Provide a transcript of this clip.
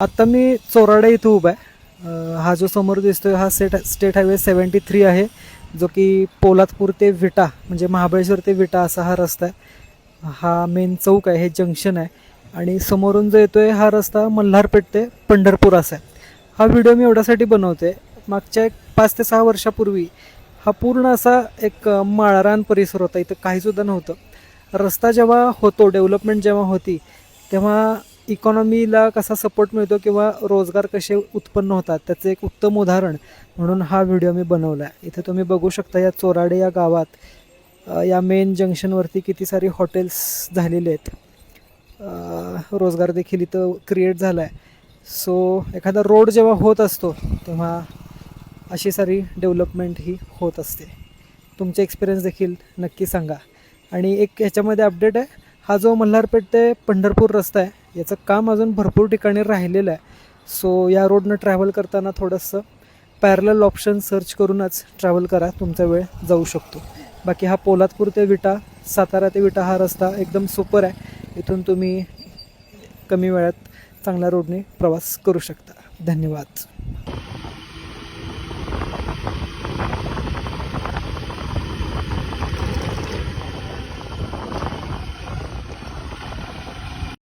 आता मी चोराडा इथं उभा आहे. हा जो समोर दिसतोय हा set state highway seventy three आहे. जो की पोलादपूर ते विटा म्हणजे महाबळेश्वर ते विटा असा हा रस्ता आहे. हा मेन चौक आहे हे जंक्शन आहे. आणि समोरून जो येतोय हा रस्ता मल्हारपेठ ते पंढरपूर असा आहे. हा व्हिडिओ मी एवढ्यासाठी बनवते मागच्या एक पाच ते सहा वर्षापूर्वी हा पूर्ण असा एक माळरान परिसर होता. इथं काहीसुद्धा नव्हतं. रस्ता जेव्हा होतो डेव्हलपमेंट जेव्हा होती तेव्हा इकॉनॉमीला कसा सपोर्ट मिळतो किंवा रोजगार कसे उत्पन्न होतात त्याचं एक उत्तम उदाहरण म्हणून हा व्हिडिओ मी बनवला आहे. इथे तुम्ही बघू शकता या चोराडे या गावात या मेन जंक्शनवरती किती सारी हॉटेल्स झालेले आहेत. रोजगार देखील इथं क्रिएट झाला आहे सो एखादा रोड जेव्हा होत असतो तेव्हा अशी सारी डेव्हलपमेंट ही होत असते. तुमचे एक्सपिरियन्स देखील नक्की सांगा. आणि एक ह्याच्यामध्ये अपडेट आहे हा जो मल्हारपेठ ते पंढरपूर रस्ता आहे याचं काम अजून भरपूर ठिकाणी राहिलेलं आहे. सो या रोडनं ट्रॅव्हल करताना थोडंसं पॅरल ऑप्शन सर्च करूनच ट्रॅव्हल करा तुमचा वेळ जाऊ शकतो. बाकी हा पोलादपूर ते विटा सातारा ते विटा हा रस्ता एकदम सुपर आहे. इथून तुम्ही कमी वेळात चांगल्या रोडने प्रवास करू शकता. धन्यवाद.